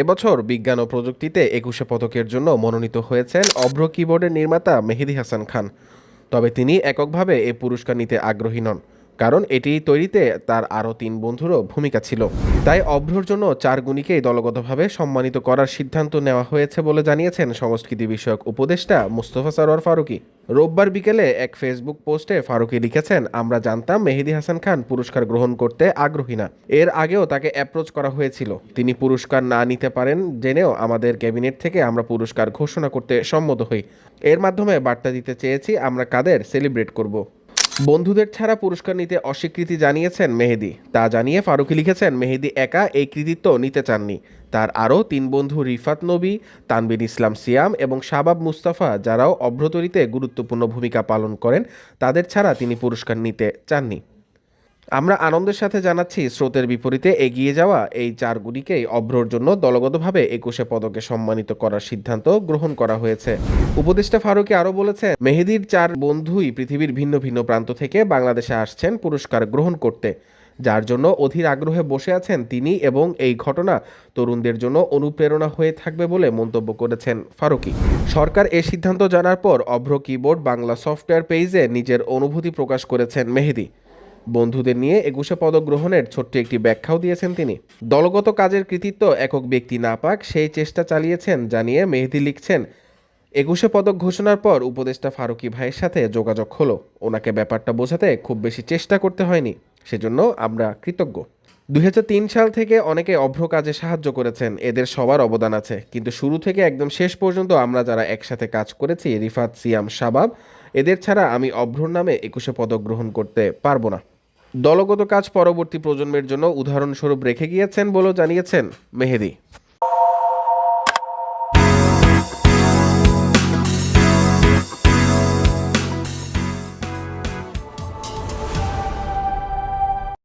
এবছর বিজ্ঞান ও প্রযুক্তিতে একুশে পদকের জন্য মনোনীত হয়েছেন অভ্র কিবোর্ডের নির্মাতা মেহেদি হাসান খান। তবে তিনি এককভাবে এ পুরস্কার নিতে আগ্রহী নন। কারণ এটি তৈরিতে তার আরও তিন বন্ধুরও ভূমিকা ছিল। তাই অভ্রর জন্য চার গুণীকেই দলগতভাবে সম্মানিত করার সিদ্ধান্ত নেওয়া হয়েছে বলে জানিয়েছেন সংস্কৃতি বিষয়ক উপদেষ্টা মুস্তফা সরোয়ার ফারুকী। রোববার বিকেলে এক ফেসবুক পোস্টে ফারুকী লিখেছেন, আমরা জানতাম মেহেদি হাসান খান পুরস্কার গ্রহণ করতে আগ্রহী না। এর আগেও তাকে অ্যাপ্রোচ করা হয়েছিল। তিনি পুরস্কার না নিতে পারেন জেনেও আমাদের ক্যাবিনেট থেকে আমরা পুরস্কার ঘোষণা করতে সম্মত হই। এর মাধ্যমে বার্তা দিতে চেয়েছি, আমরা কাদের সেলিব্রেট করব? বন্ধুদের ছাড়া পুরস্কার নিতে অস্বীকৃতি জানিয়েছেন মেহেদি। তা জানিয়ে ফারুকি লিখেছেন, মেহেদি একা এই কৃতিত্ব নিতে চাননি। তার আরও তিন বন্ধু রিফাত নবী, তানবিন ইসলাম সিয়াম এবং শাবাব মুস্তাফা, যারাও অভ্রতরিতে গুরুত্বপূর্ণ ভূমিকা পালন করেন, তাদের ছাড়া তিনি পুরস্কার নিতে চাননি। আমরা আনন্দের সাথে জানাচ্ছি, স্রোতের বিপরীতে এগিয়ে যাওয়া এই চার গুলিকেই অভ্রর জন্য দলগতভাবে একুশে পদকে সম্মানিত করার সিদ্ধান্ত গ্রহণ করা হয়েছে। উপদেষ্টা ফারুকি আরও বলেছে মেহেদির চার বন্ধুই পৃথিবীর ভিন্ন ভিন্ন প্রান্ত থেকে বাংলাদেশে আসছেন পুরস্কার গ্রহণ করতে। যার জন্য অধীর আগ্রহে বসে আছেন তিনি এবং এই ঘটনা তরুণদের জন্য অনুপ্রেরণা হয়ে থাকবে বলে মন্তব্য করেছেন ফারুকি। সরকার এ সিদ্ধান্ত জানার পর অভ্র কিবোর্ড বাংলা সফটওয়্যার পেজে নিজের অনুভূতি প্রকাশ করেছেন মেহেদি। বন্ধুদের নিয়ে একুশে পদক গ্রহণের ছোট্ট একটি ব্যাখ্যাও দিয়েছেন তিনি। দলগত কাজের কৃতিত্ব একক ব্যক্তি না পাক, সেই চেষ্টা চালিয়েছেন জানিয়ে মেহেদি লিখছেন, একুশে পদক ঘোষণার পর উপদেষ্টা ফারুকি ভাইয়ের সাথে যোগাযোগ হলো। ওনাকে ব্যাপারটা বোঝাতে খুব বেশি চেষ্টা করতে হয়নি। সেজন্য আমরা কৃতজ্ঞ। দুই হাজার তিন সাল থেকে অনেকে অভ্র কাজে সাহায্য করেছেন। এদের সবার অবদান আছে। কিন্তু শুরু থেকে একদম শেষ পর্যন্ত আমরা যারা একসাথে কাজ করেছি, রিফাত, সিয়াম, শাবাব, এদের ছাড়া আমি অভ্রর নামে একুশে পদক গ্রহণ করতে পারব না। দলগত কাজ পরবর্তী প্রজন্মের জন্য উদাহরণস্বরূপ রেখে গিয়েছেন বলেও জানিয়েছেন মেহেদি।